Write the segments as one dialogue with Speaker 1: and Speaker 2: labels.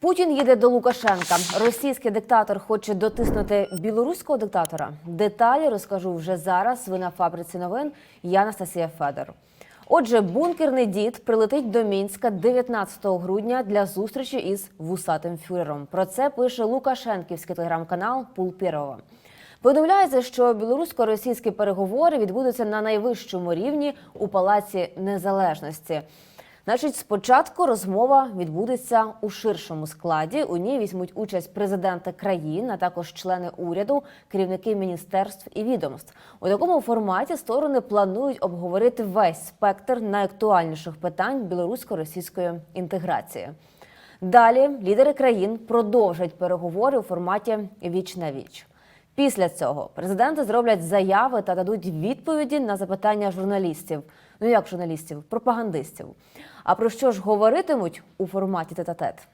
Speaker 1: Путін їде до Лукашенка. Російський диктатор хоче дотиснути білоруського диктатора. Деталі розкажу вже зараз. Ви на фабриці новин. Я Анастасія Федор. Отже, бункерний дід прилетить до Мінська 19 грудня для зустрічі із вусатим фюрером. Про це пише Лукашенківський телеграм-канал Пул Пірова. Повідомляється, що білорусько-російські переговори відбудуться на найвищому рівні у Палаці Незалежності. Значить, спочатку розмова відбудеться у ширшому складі. У ній візьмуть участь президенти країн, а також члени уряду, керівники міністерств і відомств. У такому форматі сторони планують обговорити весь спектр найактуальніших питань білорусько-російської інтеграції. Далі лідери країн продовжать переговори у форматі віч на віч. Після цього президенти зроблять заяви та дадуть відповіді на запитання журналістів. Ну як журналістів, пропагандистів. А про що ж говоритимуть у форматі тет-а-тет?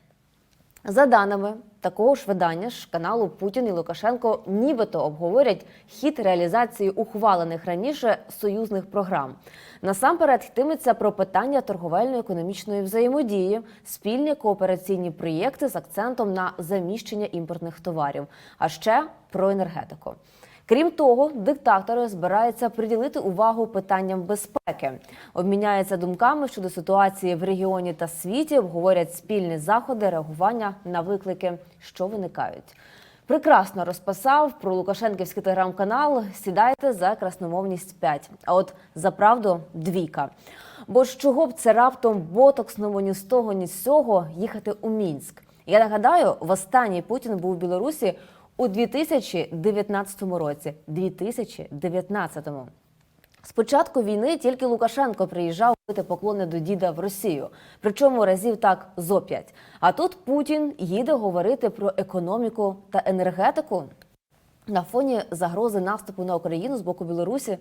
Speaker 1: За даними такого ж видання ж каналу Путін і Лукашенко нібито обговорять хід реалізації ухвалених раніше союзних програм. Насамперед йтиметься про питання торговельно-економічної взаємодії, спільні коопераційні проєкти з акцентом на заміщення імпортних товарів, а ще про енергетику. Крім того, диктатори збираються приділити увагу питанням безпеки, обміняються думками щодо ситуації в регіоні та світі, обговорять спільні заходи реагування на виклики, що виникають. Прекрасно розписав про Лукашенківський телеграм-канал. Сідайте за красномовність 5, а от за правду двійка. Бо ж чого б це раптом ботоксному ні з того, ні з сього їхати у Мінськ? Я нагадаю, востаннє Путін був у Білорусі у 2019 році. 2019-му. З початку війни тільки Лукашенко приїжджав бити поклони до діда в Росію, причому разів так зо п'ять. А тут Путін їде говорити про економіку та енергетику на фоні загрози наступу на Україну з боку Білорусі.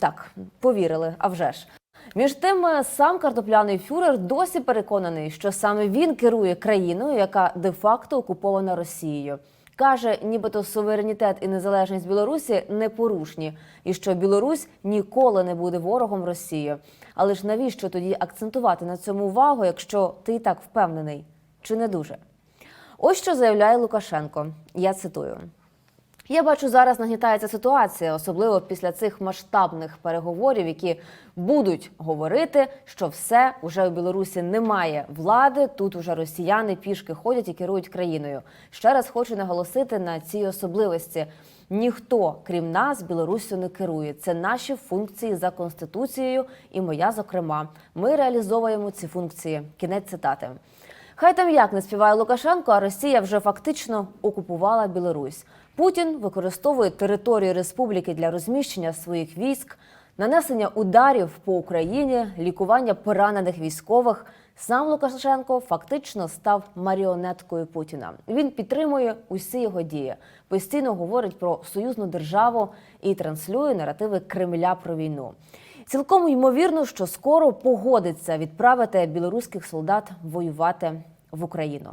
Speaker 1: Так, повірили, а вже ж. Між тим, сам картопляний фюрер досі переконаний, що саме він керує країною, яка де-факто окупована Росією. Каже, нібито суверенітет і незалежність Білорусі непорушні, і що Білорусь ніколи не буде ворогом Росії. Але ж навіщо тоді акцентувати на цьому увагу, якщо ти і так впевнений? Чи не дуже? Ось що заявляє Лукашенко. Я цитую. Я бачу, зараз нагнітається ситуація, особливо після цих масштабних переговорів, які будуть говорити, що все уже у Білорусі немає влади. Тут уже росіяни пішки ходять і керують країною. Ще раз хочу наголосити на цій особливості. Ніхто, крім нас, Білоруссю не керує. Це наші функції за конституцією, і моя зокрема. Ми реалізовуємо ці функції. Кінець цитати. Хай там як не співає Лукашенко, а Росія вже фактично окупувала Білорусь. Путін використовує територію республіки для розміщення своїх військ, нанесення ударів по Україні, лікування поранених військових. Сам Лукашенко фактично став маріонеткою Путіна. Він підтримує усі його дії, постійно говорить про союзну державу і транслює наративи Кремля про війну. Цілком ймовірно, що скоро погодиться відправити білоруських солдат воювати в Україну.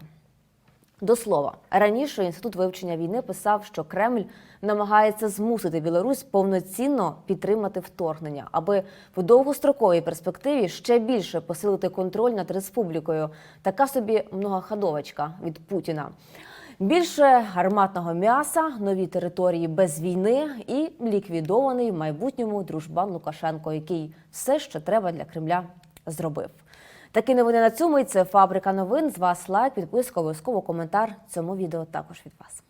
Speaker 1: До слова, раніше інститут вивчення війни писав, що Кремль намагається змусити Білорусь повноцінно підтримати вторгнення, аби в довгостроковій перспективі ще більше посилити контроль над республікою. Така собі многоходовочка від Путіна. Більше гарматного м'яса, нові території без війни і ліквідований в майбутньому дружбан Лукашенко, який все, що треба для Кремля, зробив. Такі новини на цьому. І це фабрика новин. З вас лайк, підписка, обов'язково коментар. Цьому відео також від вас.